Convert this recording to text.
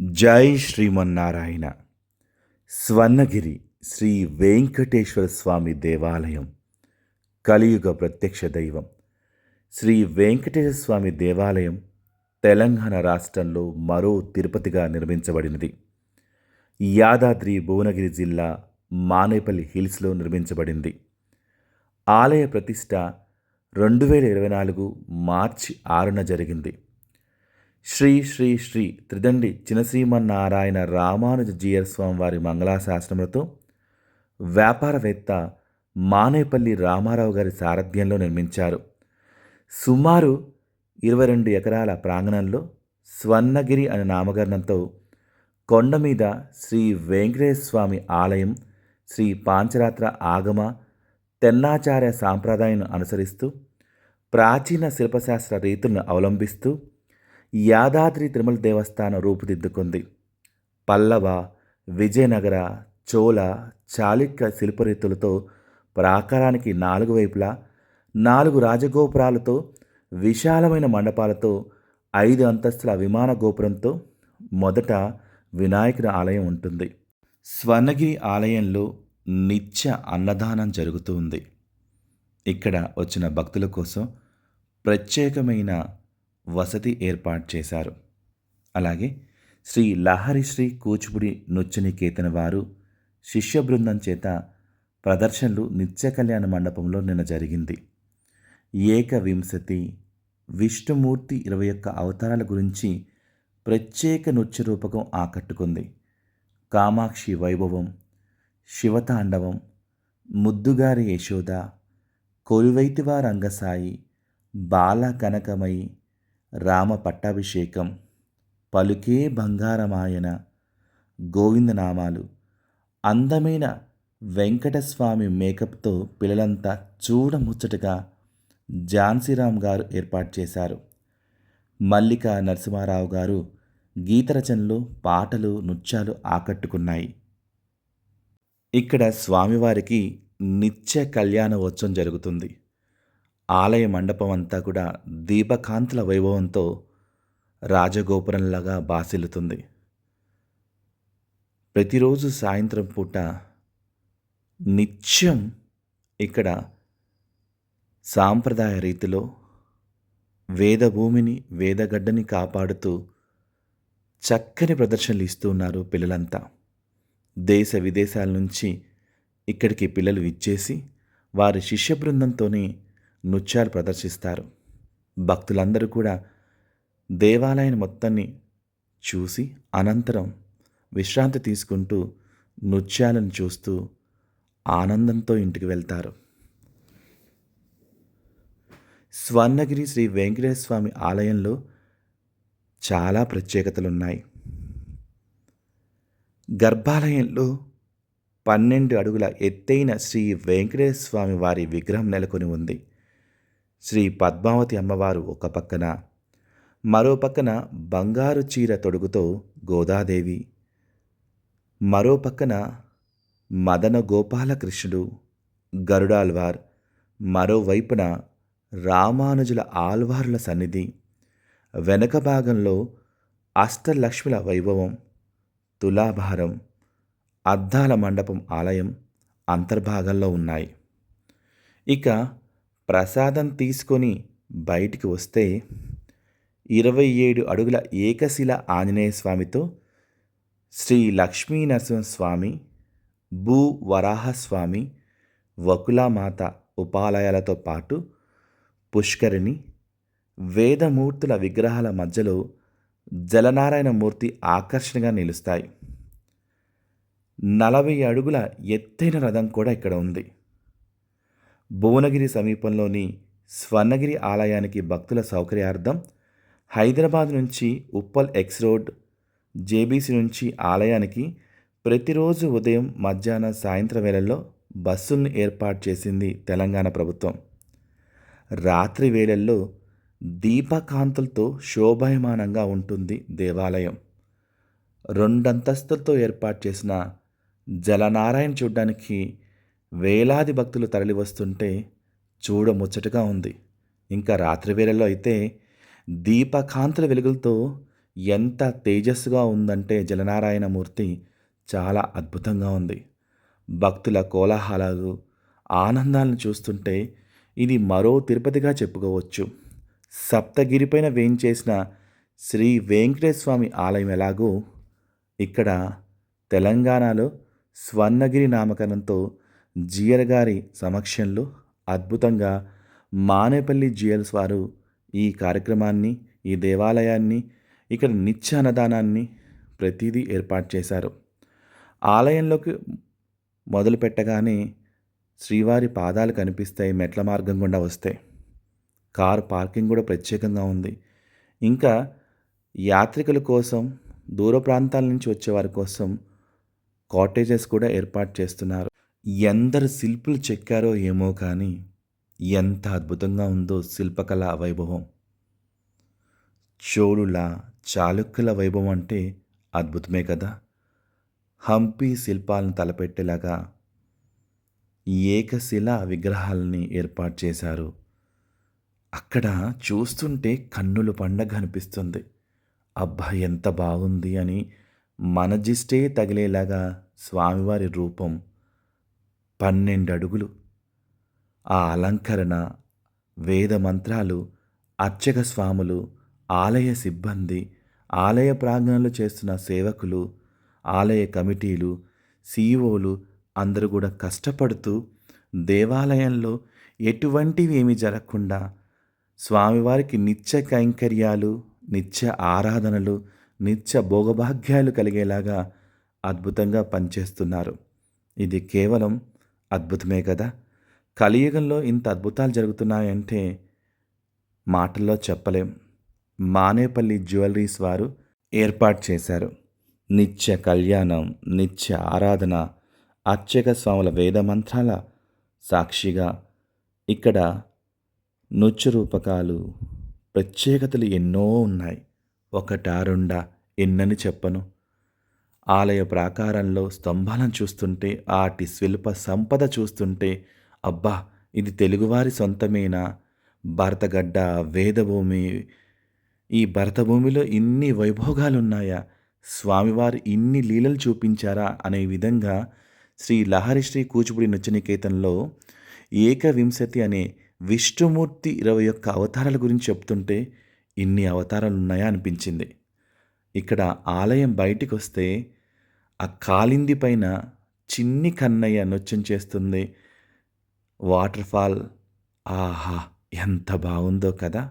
జై శ్రీమన్నారాయణ. స్వర్ణగిరి శ్రీ వెంకటేశ్వర స్వామి దేవాలయం. కలియుగ ప్రత్యక్ష దైవం. శ్రీ వెంకటేశ్వర స్వామి దేవాలయం తెలంగాణ రాష్ట్రంలో మరో తిరుపతిగా నిర్మించబడినది. యాదాద్రి భువనగిరి జిల్లా మానేపల్లి హిల్స్లో నిర్మించబడింది. ఆలయ ప్రతిష్ట రెండు వేల ఇరవై నాలుగు మార్చి ఆరున జరిగింది. శ్రీ శ్రీ శ్రీ త్రిదండి చినశ్రీమన్నారాయణ రామానుజ జీయర్ స్వామి వారి మంగళాశాసనములతో వ్యాపారవేత్త మానేపల్లి రామారావు గారి సారథ్యంలో నిర్మించారు. సుమారు ఇరవై రెండు ఎకరాల ప్రాంగణంలో స్వర్ణగిరి అనే నామకరణంతో కొండ మీద శ్రీ వెంకటేశ్వర స్వామి ఆలయం శ్రీ పాంచరాత్ర ఆగమ తెన్నాచార్య సాంప్రదాయాన్ని అనుసరిస్తూ ప్రాచీన శిల్పశాస్త్ర రీతులను అవలంబిస్తూ యాదాద్రి తిరుమల దేవస్థానం రూపుదిద్దుకుంది. పల్లవ విజయనగర చోళ చాళుక్య శిల్పరీతులతో ప్రాకారానికి నాలుగు వైపులా నాలుగు రాజగోపురాలతో విశాలమైన మండపాలతో ఐదు అంతస్తుల విమాన గోపురంతో మొదట వినాయకుడి ఆలయం ఉంటుంది. స్వర్ణగిరి ఆలయంలో నిత్య అన్నదానం జరుగుతూ ఉంది. ఇక్కడ వచ్చిన భక్తుల కోసం ప్రత్యేకమైన వసతి ఏర్పాటు చేశారు. అలాగే శ్రీ లహరి శ్రీ కూచిపూడి నృత్యనికేతన వారు శిష్య బృందం చేత ప్రదర్శనలు నిత్య కళ్యాణ మండపంలో నిన్న జరిగింది. ఏకవింశతి విష్ణుమూర్తి ఇరవై ఒక్క అవతారాల గురించి ప్రత్యేక నృత్య రూపకం ఆకట్టుకుంది. కామాక్షి వైభవం శివతాండవం ముద్దుగారి యశోద కొలువైతివా రంగసాయి బాల కనకమయి రామ పట్టాభిషేకం పలుకే బంగారమాయన గోవిందనామాలు అందమైన వెంకటస్వామి మేకప్తో పిల్లలంతా చూడముచ్చటగా ఝాన్సీరామ్ గారు ఏర్పాటు చేశారు. మల్లిక నరసింహారావు గారు గీత రచనలు పాటలు నృత్యాలు ఆకట్టుకున్నాయి. ఇక్కడ స్వామివారికి నిత్య కళ్యాణోత్సవం జరుగుతుంది. ఆలయ మండపం అంతా కూడా దీపకాంతుల వైభవంతో రాజగోపురంలాగా బాసిల్లుతుంది. ప్రతిరోజు సాయంత్రం పూట నిత్యం ఇక్కడ సాంప్రదాయ రీతిలో వేదభూమిని వేదగడ్డని కాపాడుతూ చక్కని ప్రదర్శనలు ఇస్తూ ఉన్నారు పిల్లలంతా. దేశ విదేశాల నుంచి ఇక్కడికి పిల్లలు ఇచ్చేసి వారి శిష్య బృందంతోనే నృత్యాలు ప్రదర్శిస్తారు. భక్తులందరూ కూడా దేవాలయం మొత్తాన్ని చూసి అనంతరం విశ్రాంతి తీసుకుంటూ నృత్యాలను చూస్తూ ఆనందంతో ఇంటికి వెళ్తారు. స్వర్ణగిరి శ్రీ వెంకటేశ్వర స్వామి ఆలయంలో చాలా ప్రత్యేకతలు ఉన్నాయి గర్భాలయంలో పన్నెండు అడుగుల ఎత్తైన శ్రీ వెంకటేశ్వర స్వామి వారి విగ్రహం నెలకొని ఉంది. శ్రీ పద్మావతి అమ్మవారు ఒక పక్కన మరో పక్కన బంగారు చీర తొడుగుతో గోదాదేవి మరో పక్కన మదన గోపాలకృష్ణుడు గరుడాల్వార్ మరోవైపున రామానుజుల ఆల్వార్ల సన్నిధి వెనక భాగంలో అష్టలక్ష్మిల వైభవం తులాభారం అద్దాల మండపం ఆలయం అంతర్భాగంలో ఉన్నాయి. ఇక ప్రసాదం తీసుకొని బయటికి వస్తే ఇరవై ఏడు అడుగుల ఏకశిల ఆంజనేయ స్వామితో శ్రీ లక్ష్మీ నరసింహస్వామి భూ వరాహస్వామి వకులామాత ఉపాలయాలతో పాటు పుష్కరిణి వేదమూర్తుల విగ్రహాల మధ్యలో జలనారాయణ మూర్తి ఆకర్షణగా నిలుస్తాయి. నలభై అడుగుల ఎత్తైన రథం కూడా ఇక్కడ ఉంది. భువనగిరి సమీపంలోని స్వర్ణగిరి ఆలయానికి భక్తుల సౌకర్యార్థం హైదరాబాద్ నుంచి ఉప్పల్ ఎక్స్ రోడ్ జేబీసీ నుంచి ఆలయానికి ప్రతిరోజు ఉదయం మధ్యాహ్నం సాయంత్రం వేళల్లో బస్సులను ఏర్పాటు చేసింది తెలంగాణ ప్రభుత్వం. రాత్రి వేళల్లో దీపకాంతులతో శోభాయమానంగా ఉంటుంది దేవాలయం. రెండంతస్తులతో ఏర్పాటు చేసిన జలనారాయణ చూడ్డానికి వేలాది భక్తులు తరలివస్తుంటే చూడముచ్చటగా ఉంది. ఇంకా రాత్రి వేళల్లో అయితే దీపకాంతుల వెలుగులతో ఎంత తేజస్సుగా ఉందంటే జలనారాయణమూర్తి చాలా అద్భుతంగా ఉంది. భక్తుల కోలాహలాలు ఆనందాలను చూస్తుంటే ఇది మరో తిరుపతిగా చెప్పుకోవచ్చు. సప్తగిరిపైన వేయించేసిన శ్రీ వెంకటేశ్వర స్వామి ఆలయం ఎలాగో ఇక్కడ తెలంగాణలో స్వర్ణగిరి నామకరణంతో జియర్ గారి సమక్షంలో అద్భుతంగా మానేపల్లి జియల్స్ వారు ఈ కార్యక్రమాన్ని ఈ దేవాలయాన్ని ఇక్కడ నిత్య అన్నదానాన్ని ప్రతిదీ ఏర్పాటు చేశారు. ఆలయంలోకి మొదలు పెట్టగానే శ్రీవారి పాదాలు కనిపిస్తాయి మెట్ల మార్గం గుండా వస్తాయి కారు పార్కింగ్ కూడా ప్రత్యేకంగా ఉంది. ఇంకా యాత్రికుల కోసం దూర ప్రాంతాల నుంచి వచ్చేవారి కోసం కాటేజెస్ కూడా ఏర్పాటు చేస్తున్నారు. ఎందరు శిల్పులు చెక్కారో ఏమో కానీ ఎంత అద్భుతంగా ఉందో శిల్పకళ వైభవం. చోళుల చాళుక్యుల వైభవం అంటే అద్భుతమే కదా. హంపి శిల్పాలను తలపెట్టేలాగా ఏకశిల విగ్రహాలని ఏర్పాటు చేశారు. అక్కడ చూస్తుంటే కన్నుల పండగ అనిపిస్తుంది. అబ్బా ఎంత బాగుంది అని మనజిస్టే తగిలేలాగా స్వామివారి రూపం పన్నెండు అడుగులు ఆ అలంకరణ వేద మంత్రాలు అర్చక స్వాములు ఆలయ సిబ్బంది ఆలయ ప్రాంగణంలో చేస్తున్న సేవకులు ఆలయ కమిటీలు సీఈఓలు అందరూ కూడా కష్టపడుతూ దేవాలయంలో ఎటువంటివి ఏమీ జరగకుండా స్వామివారికి నిత్య కైంకర్యాలు నిత్య ఆరాధనలు నిత్య భోగభాగ్యాలు కలిగేలాగా అద్భుతంగా పనిచేస్తున్నారు. ఇది కేవలం అద్భుతమే కదా? కలియుగంలో ఇంత అద్భుతాలు జరుగుతున్నాయంటే మాటల్లో చెప్పలేం. మానేపల్లి జ్యువెలరీస్ వారు ఏర్పాటు చేశారు. నిత్య కళ్యాణం నిత్య ఆరాధన అర్చక స్వాముల వేద మంత్రాల సాక్షిగా ఇక్కడ నృత్య రూపకాలు ప్రత్యేకతలు ఎన్నో ఉన్నాయి. ఒకటా రెండా ఎన్నని చెప్పను? ఆలయ ప్రాకారంలో స్తంభాలను చూస్తుంటే ఆటి శిల్ప సంపద చూస్తుంటే అబ్బా ఇది తెలుగువారి సొంతమేనా? భరతగడ్డ వేదభూమి ఈ భరతభూమిలో ఇన్ని వైభోగాలు ఉన్నాయా స్వామివారు ఇన్ని లీలలు చూపించారా? అనే విధంగా శ్రీ లహరిశ్రీ కూచిపూడి నృత్యనికేతన్లో ఏకవింశతి అనే విష్ణుమూర్తి ఇరవై ఒక్క అవతారాల గురించి చెప్తుంటే ఇన్ని అవతారాలు ఉన్నాయా అనిపించింది. ఇక్కడ ఆలయం బయటికి వస్తే ఆ కాలింది పైన చిన్ని కన్నయ్య నృత్యం చేస్తుంది. Water fall. ఆహా ఎంత బాగుందో కదా.